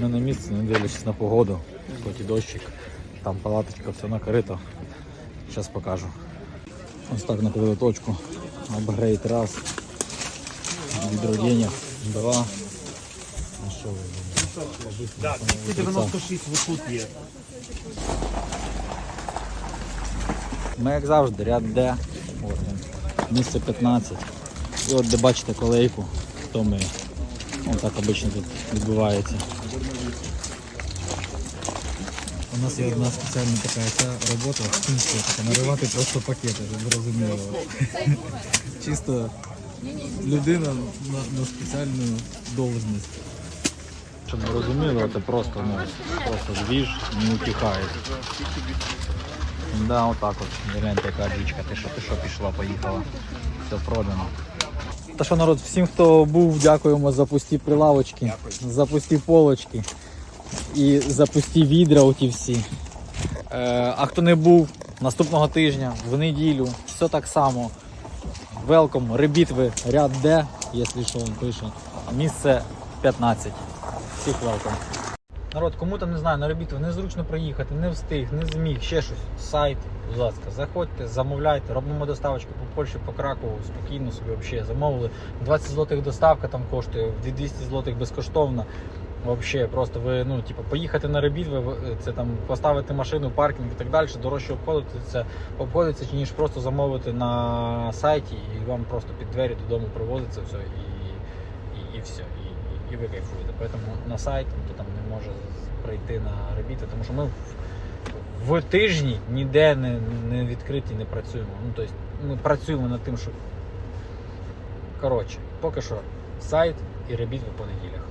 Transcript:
Ми на місці, не дивлячись на погоду, хоч і дощик, там палаточка, все накрито. Зараз покажу. Ось так накрили точку. Апгрейд раз. Відродіння два. А що ви? Так, 96 вот тут є. Ми як завжди, ряд Д. Місце 15. І от де бачите колейку, то ми. Ось так обично тут відбувається. У нас є одна спеціальна така ця робота, така, наривати просто пакети, щоб зрозуміло. Чисто людина на, на спеціальну должність. Щоб ви розуміли, це просто, ну, просто двіж, не утихає. Да, отак от. Гляньте, яка річка. Ти що, ти що пішла, поїхала. Все продано. Та що народ, всім, хто був, дякуємо за пусті прилавочки, за пусті полочки і за пусті відра оті всі. Е, а хто не був наступного тижня, в неділю, все так само. Велком, ребітви, ряд Д, якщо що він пише. Місце 15. Всіх велком. Народ, кому там не знаю, на робіту незручно проїхати, не встиг, не зміг, ще щось. Сайт, будь ласка, заходьте, замовляйте, робимо доставочку по Польщі, по Кракову, спокійно собі взагалі замовили. 20 злотих доставка там коштує, 200 злотих безкоштовно. Вообще, просто ви, ну, типу, поїхати на ребіт, ви це там поставити машину, паркінг і так далі, дорожче обходиться, обходиться, ніж просто замовити на сайті і вам просто під двері додому привозиться все і, і, і все. І, ви кайфуєте. Поэтому на сайт ніхто там не може прийти на робіти, тому що ми в, в тижні ніде не, не відкриті, не працюємо. Ну, тобто ми працюємо над тим, що коротше, поки що сайт і робіт по понеділях.